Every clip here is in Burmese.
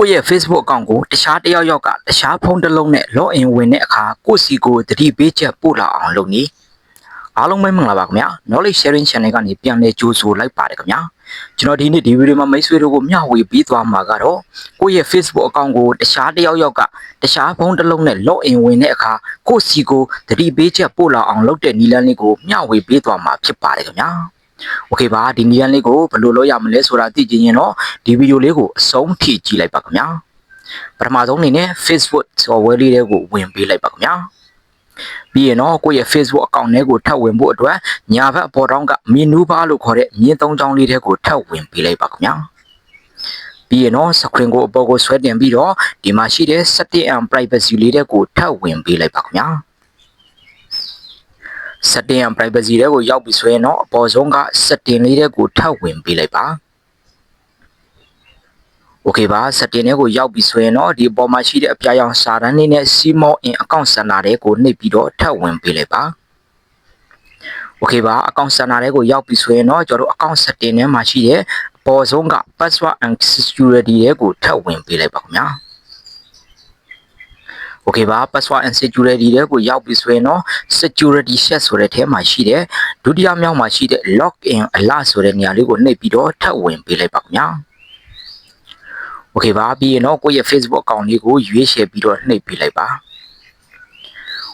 ကိုယ့်ရဲ့ Facebook အကောင့်ကိုတခြားတစ်ယောက်ယောက်ကတခြားဖုန်းတစ်လုံးနဲ့ login ဝင်တဲ့အခါကိုယ့်စီကိုသတိပေးချက်ပို့လာအောင်လုပ်နေအားလုံးပဲမင်္ဂလာပါခင်ဗျာ knowledge sharing channel ကနေပြန်လည်ကြိုဆိုလိုက်ပါတယ်ခင်ဗျာကျွန်တော်ဒီနေ့ဒီဗီဒီယိုမှာမိတ်ဆွေတို့ကိုမျှဝေပေးသွားမှာကတော့ကိုယ့်ရဲ့ Facebook အကောင့်ကိုတခြားတစ်ယောက်ယောက်ကတခြားဖုန်းတစ်လုံးနဲ့ login ဝင်တဲ့အခါကိုယ့်စီကိုသတိပေးချက်ပို့လာအောင်လုပ်တဲ့နည်းလမ်းလေးကိုမျှဝေပေးသွားမှာဖြစ်ပါတယ်ခင်ဗျာ โอเคပါဒီနည်းလမ်းလေးကိုဘယ်လိုလုပ်ရမလဲဆိုတာသိချင်ရင်တော့ဒီဗီဒီယိုလေးကိုအဆုံးထိကြည့်လိုက်ပါခင်ဗျာပထမဆုံးအနေနဲ့ Facebook software လေးတွေကိုဝင်ပေးလိုက်ပါခင်ဗျာပြီးရင်တော့ကိုယ့်ရဲ့ Facebook account ထဲကိုထပ်ဝင်ဖို့အတွက်ညာဘက်အပေါ်တောင်းက menu bar လို့ခေါ်တဲ့မြင်းသုံးချောင်းလေးတွေကိုထပ်ဝင်ပေးလိုက်ပါခင်ဗျာပြီးရင်တော့ screen ကိုအပေါ်ကိုဆွဲတင်ပြီးတော့ဒီမှာရှိတဲ့ setting and privacy လေးတွေကိုထပ်ဝင်ပေးလိုက်ပါခင်ဗျာ setting and privacy တွေကိုရောက်ပြီဆိုရင်တော့အပေါ်ဆုံးက setting လေးတွေကိုထပ်ဝင်ပေးလိုက်ပါ Okay ပါ setting တွေကိုရောက်ပြီဆိုရင်တော့ဒီအပေါ်မှာရှိတဲ့အပြာရောင်စာတန်းလေးနဲ့ Simo in account center တွေကိုနှိပ်ပြီးတော့ထပ်ဝင်ပေးလိုက်ပါ Okay ပါ account center တွေကိုရောက်ပြီဆိုရင်တော့ကျွန်တော်တို့ account setting ထဲမှာရှိတဲ့အပေါ်ဆုံးက password and security တွေကိုထပ်ဝင်ပေးလိုက်ပါခင်ဗျာ โอเคပါ password and security တွေကိုရောက်ပြီဆိုရင်တော့ security set ဆိုတဲ့ထဲမှာရှိတဲ့ဒုတိယမြောက်မှာရှိတဲ့ login alert ဆိုတဲ့နေရာလေးကိုနှိပ်ပြီးတော့ထပ်ဝင်ပေးလိုက်ပါခင်ဗျာโอเคပါပြီးရင်တော့ကိုယ့်ရဲ့ Facebook account လေးကိုရွေးချယ်ပြီးတော့နှိပ်ပေးလိုက်ပါ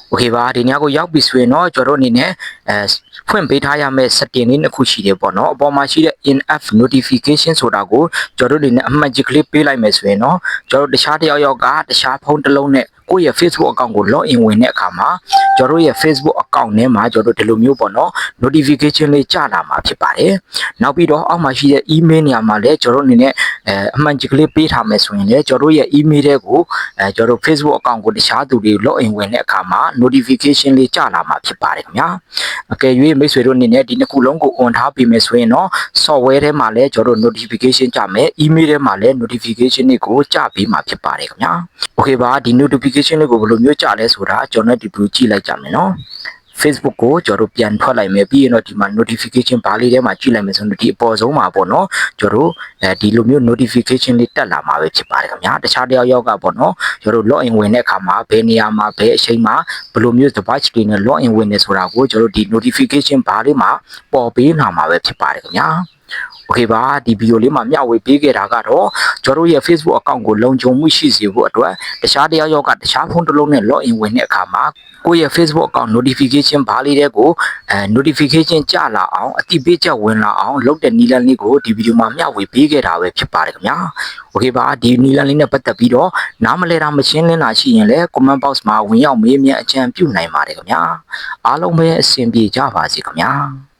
โอเคပါဒီညကိုရောက်ပြီဆိုရင်တော့ကျွန်တော်တို့အနေနဲ့အဲ ဖွင့်ပေးထားရမယ့် setting လေးတစ်ခုရှိတယ်ပေါ့နော်အပေါ်မှာရှိတဲ့ in app notification ဆိုတာကိုကျွန်တော်တို့အနေနဲ့အမှတ်ကြီးကလေးပေးလိုက်မယ်ဆိုရင်တော့ကျွန်တော်တို့တခြားတစ်ယောက်ယောက်ကတခြားဖုန်းတစ်လုံးနဲ့ကိုယ့်ရဲ့ Facebook account ကို login ဝင်တဲ့အခါမှာကျွန်တော်တို့ရဲ့ Facebook account ထဲမှာကျွန်တော်တို့ဒီလိုမျိုးပေါ့နော် notification လေးကြာလာမှာဖြစ်ပါတယ်။နောက်ပြီးတော့အောက်မှာရှိတဲ့ email နေရာမှာလည်းကျွန်တော်တို့အနေနဲ့အဲအမှန်ကြီးကလေးပေးထားမယ်ဆိုရင်လည်းကျွန်တော်တို့ရဲ့ email တွေကိုအဲကျွန်တော်တို့ Facebook account ကိုတခြားသူတွေ login ဝင်တဲ့အခါမှာ notification လေးကြာလာမှာဖြစ်ပါတယ်ခင်ဗျာ။အကယ်၍မိတ်ဆွေတို့အနေနဲ့ဒီနှစ်ခုလုံးကို on ထားပြီးမယ်ဆိုရင်တော့ software ထဲမှာလည်းကျွန်တော်တို့ notification ကြာမယ် email ထဲမှာလည်း notification တွေကိုကြာပေးမှာဖြစ်ပါတယ်ခင်ဗျာ။ Okay ပါဒီ notification လေးကိုဘယ်လိုမျိုးကြာလဲဆိုတာကျွန်တော်တို့ဒီ view ကြည့်လိုက်ကြမယ်နော် Facebook ကိုကျွန်တော်တို့ပြန်ထွက်လိုက်မယ်ပြီးရင်တော့ဒီမှာ notification ဘားလေးထဲမှာကြည့်လိုက်မယ်ဆိုတော့ဒီအပေါ်ဆုံးမှာပေါ့နော်ကျွန်တော်တို့အဲဒီလိုမျိုး notification လေးတက်လာမှာပဲဖြစ်ပါတယ်ခင်ဗျာတခြားတယောက်ယောက်ကပေါ့နော်ကျွန်တော်တို့ login ဝင်တဲ့အခါမှာဘယ်နေရာမှာဘယ်အချိန်မှာဘယ်လိုမျိုး device တွေနဲ့ login ဝင်နေဆိုတာကိုကျွန်တော်တို့ဒီ notification ဘားလေးမှာပေါ်ပေးလာမှာပဲဖြစ်ပါတယ်ခင်ဗျာ Okay ပါဒီဗီဒီယိုလေးမှာမျှဝေပေးခဲ့တာကတော့ကျွန်တော်တို့ရဲ့ Facebook account ကိုလုံခြုံမှုရှိစေဖို့အတွက်တခြားတယောက်ယောက်ကတခြားဖုန်းတစ်လုံးနဲ့ login ဝင်တဲ့အခါမှာကိုယ့်ရဲ့ Facebook account notification ဘာလေးတဲ့ကိုအဲ notification ကြလာအောင်အတိပေးချက်ဝင်လာအောင်လုပ်တဲ့နည်းလမ်းလေးကိုဒီဗီဒီယိုမှာမျှဝေပေးခဲ့တာပဲဖြစ်ပါတယ်ခင်ဗျာ။ Okay ပါဒီနည်းလမ်းလေးနဲ့ပတ်သက်ပြီးတော့နားမလဲတာမရှင်းလင်းတာရှိရင်လည်း comment box မှာဝင်ရောက်မေးမြန်းအကြံပြုနိုင်ပါတယ်ခင်ဗျာ။အားလုံးပဲအဆင်ပြေကြပါစေခင်ဗျာ။